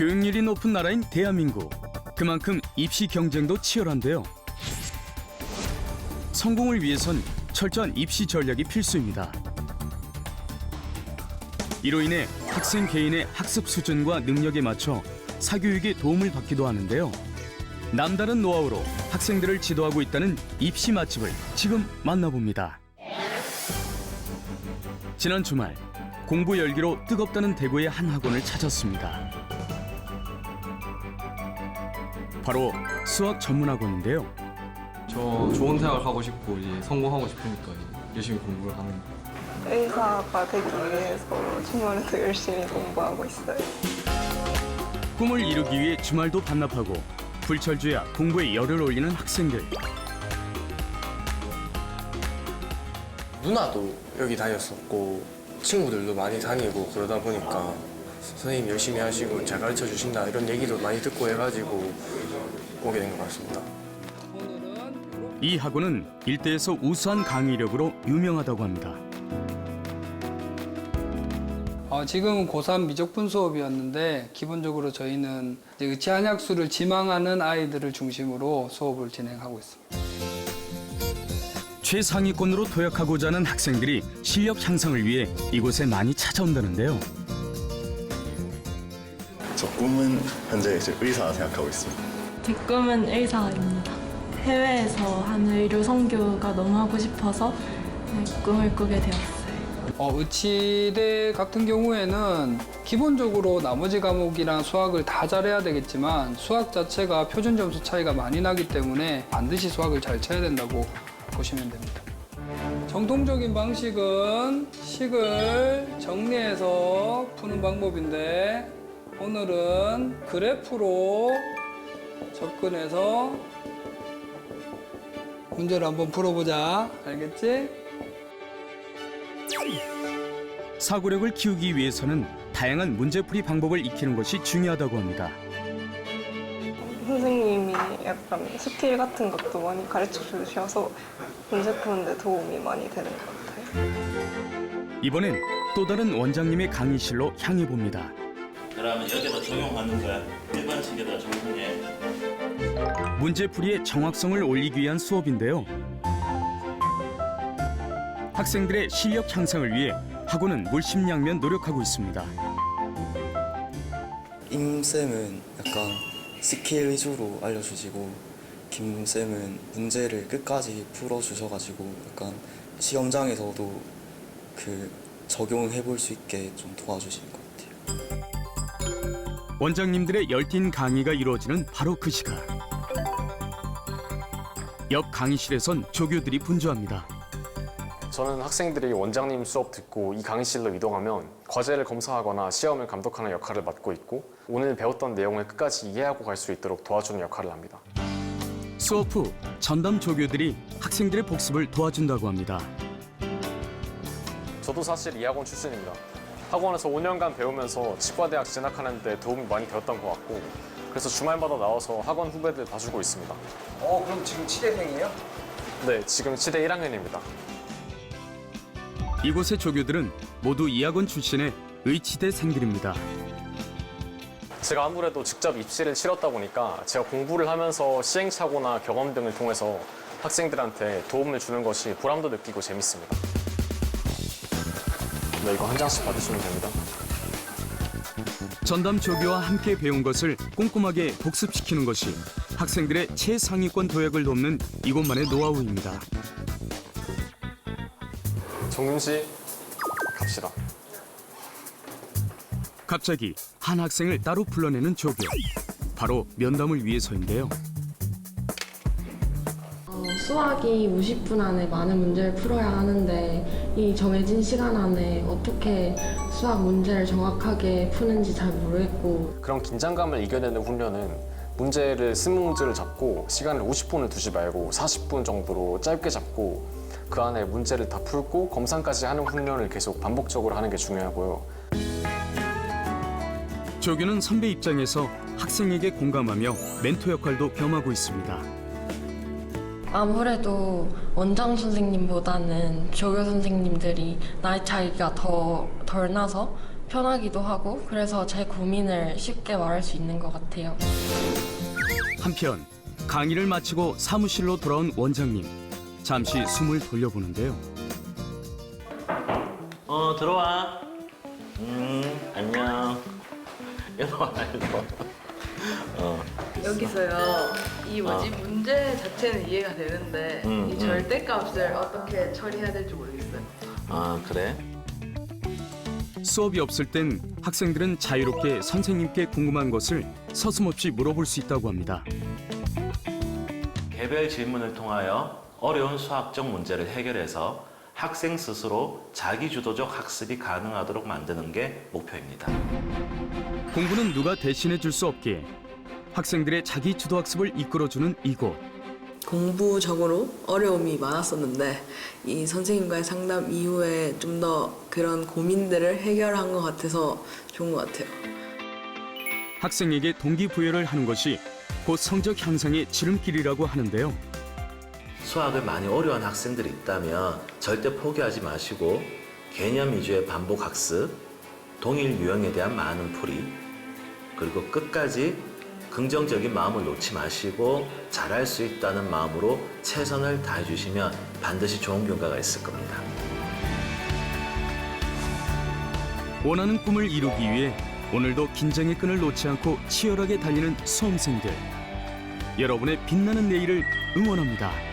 교육률이 높은 나라인 대한민국. 그만큼 입시 경쟁도 치열한데요. 성공을 위해선 철저한 입시 전략이 필수입니다. 이로 인해 학생 개인의 학습 수준과 능력에 맞춰 사교육에 도움을 받기도 하는데요. 남다른 노하우로 학생들을 지도하고 있다는 입시 맛집을 지금 만나봅니다. 지난 주말 공부 열기로 뜨겁다는 대구의 한 학원을 찾았습니다. 바로 수학 전문 학원인데요. 저 좋은 대학을 가고 싶고 이제 성공하고 싶으니까 이제 열심히 공부를 하는 의사가 되기 위해서 주말에도 열심히 공부하고 있어요. 꿈을 이루기 위해 주말도 반납하고 불철주야 공부에 열을 올리는 학생들. 누나도 여기 다녔었고 친구들도 많이 다니고 그러다 보니까 선생님 열심히 하시고 잘 가르쳐 주신다 이런 얘기도 많이 듣고 해가지고 오게 된 것 같습니다. 이 학원은 일대에서 우수한 강의력으로 유명하다고 합니다. 어, 지금은 고3 미적분 수업이었는데 기본적으로 저희는 의치 한약수를 지망하는 아이들을 중심으로 수업을 진행하고 있습니다. 최상위권으로 도약하고자 하는 학생들이 실력 향상을 위해 이곳에 많이 찾아온다는데요. 저 꿈은 현재 이제 의사 생각하고 있습니다. 제 꿈은 의사입니다. 해외에서 하는 의료 선교가 너무 하고 싶어서 네, 꿈을 꾸게 되었어요. 어, 의치대 같은 경우에는 기본적으로 나머지 과목이랑 수학을 다 잘해야 되겠지만 수학 자체가 표준 점수 차이가 많이 나기 때문에 반드시 수학을 잘 쳐야 된다고 보시면 됩니다. 정통적인 방식은 식을 정리해서 푸는 방법인데 오늘은 그래프로 접근해서 문제를 한번 풀어보자. 알겠지? 사고력을 키우기 위해서는 다양한 문제풀이 방법을 익히는 것이 중요하다고 합니다. 선생님이 약간 스킬 같은 것도 많이 가르쳐 주셔서 문제 푸는데 도움이 많이 되는 것 같아요. 이번엔 또 다른 원장님의 강의실로 향해 봅니다. 그러면 여기다 적용하는 거야. 일반식에다 적용해. 문제풀이의 정확성을 올리기 위한 수업인데요. 학생들의 실력 향상을 위해 학원은 물심양면 노력하고 있습니다. 임쌤은 약간 스킬 위주로 알려주시고 김쌤은 문제를 끝까지 풀어주셔가지고 약간 시험장에서도 그 적용해 볼 수 있게 좀 도와주시는 것 같아요. 원장님들의 열띤 강의가 이루어지는 바로 그 시간. 옆 강의실에선 조교들이 분주합니다. 저는 학생들이 원장님 수업 듣고 이 강의실로 이동하면 과제를 검사하거나 시험을 감독하는 역할을 맡고 있고 오늘 배웠던 내용을 끝까지 이해하고 갈 수 있도록 도와주는 역할을 합니다. 수업 후 전담 조교들이 학생들의 복습을 도와준다고 합니다. 저도 사실 이 학원 출신입니다. 학원에서 5년간 배우면서 치과대학 진학하는 데 도움이 많이 되었던 것 같고 그래서 주말마다 나와서 학원 후배들 봐주고 있습니다. 어 그럼 지금 치대생이에요? 네, 지금 치대 1학년입니다. 이곳의 조교들은 모두 이 학원 출신의 의치대 생들입니다. 제가 아무래도 직접 입시를 치렀다 보니까 제가 공부를 하면서 시행착오나 경험 등을 통해서 학생들한테 도움을 주는 것이 보람도 느끼고 재밌습니다. 네, 이거 한 장씩 받으시면 됩니다. 전담 조교와 함께 배운 것을 꼼꼼하게 복습시키는 것이 학생들의 최상위권 도약을 돕는 이곳만의 노하우입니다. 정윤 씨, 갑시다. 갑자기 한 학생을 따로 불러내는 조교. 바로 면담을 위해서인데요. 어, 수학이 50분 안에 많은 문제를 풀어야 하는데 이 정해진 시간 안에 어떻게 수학 문제를 정확하게 푸는지 잘 모르겠고 그런 긴장감을 이겨내는 훈련은 문제를 스무 문제를 잡고 시간을 50분을 두지 말고 40분 정도로 짧게 잡고 그 안에 문제를 다 풀고 검상까지 하는 훈련을 계속 반복적으로 하는 게 중요하고요. 조교는 선배 입장에서 학생에게 공감하며 멘토 역할도 겸하고 있습니다. 아무래도 원장 선생님보다는 조교 선생님들이 나이 차이가 더 덜 나서 편하기도 하고 그래서 제 고민을 쉽게 말할 수 있는 것 같아요. 한편 강의를 마치고 사무실로 돌아온 원장님 잠시 숨을 돌려보는데요. 어 들어와. 음 안녕. 일로 와 일로 와. 어. 여기서요 이 뭐지 문제 자체는 이해가 되는데 음, 이 음. 절대값을 어떻게 처리해야 될지 모르겠어요. 아 그래? 수업이 없을 땐 학생들은 자유롭게 선생님께 궁금한 것을 서슴없이 물어볼 수 있다고 합니다. 개별 질문을 통하여 어려운 수학적 문제를 해결해서 학생 스스로 자기주도적 학습이 가능하도록 만드는 게 목표입니다. 공부는 누가 대신해 줄 수 없기에 학생들의 자기 주도 학습을 이끌어주는 이곳. 공부적으로 어려움이 많았었는데 이 선생님과의 상담 이후에 좀 더 그런 고민들을 해결한 것 같아서 좋은 것 같아요. 학생에게 동기부여를 하는 것이 곧 성적 향상의 지름길이라고 하는데요. 수학을 많이 어려워하는 학생들이 있다면 절대 포기하지 마시고 개념 위주의 반복 학습, 동일 유형에 대한 많은 풀이, 그리고 끝까지 긍정적인 마음을 놓지 마시고 잘할 수 있다는 마음으로 최선을 다해 주시면 반드시 좋은 결과가 있을 겁니다. 원하는 꿈을 이루기 위해 오늘도 긴장의 끈을 놓지 않고 치열하게 달리는 수험생들. 여러분의 빛나는 내일을 응원합니다.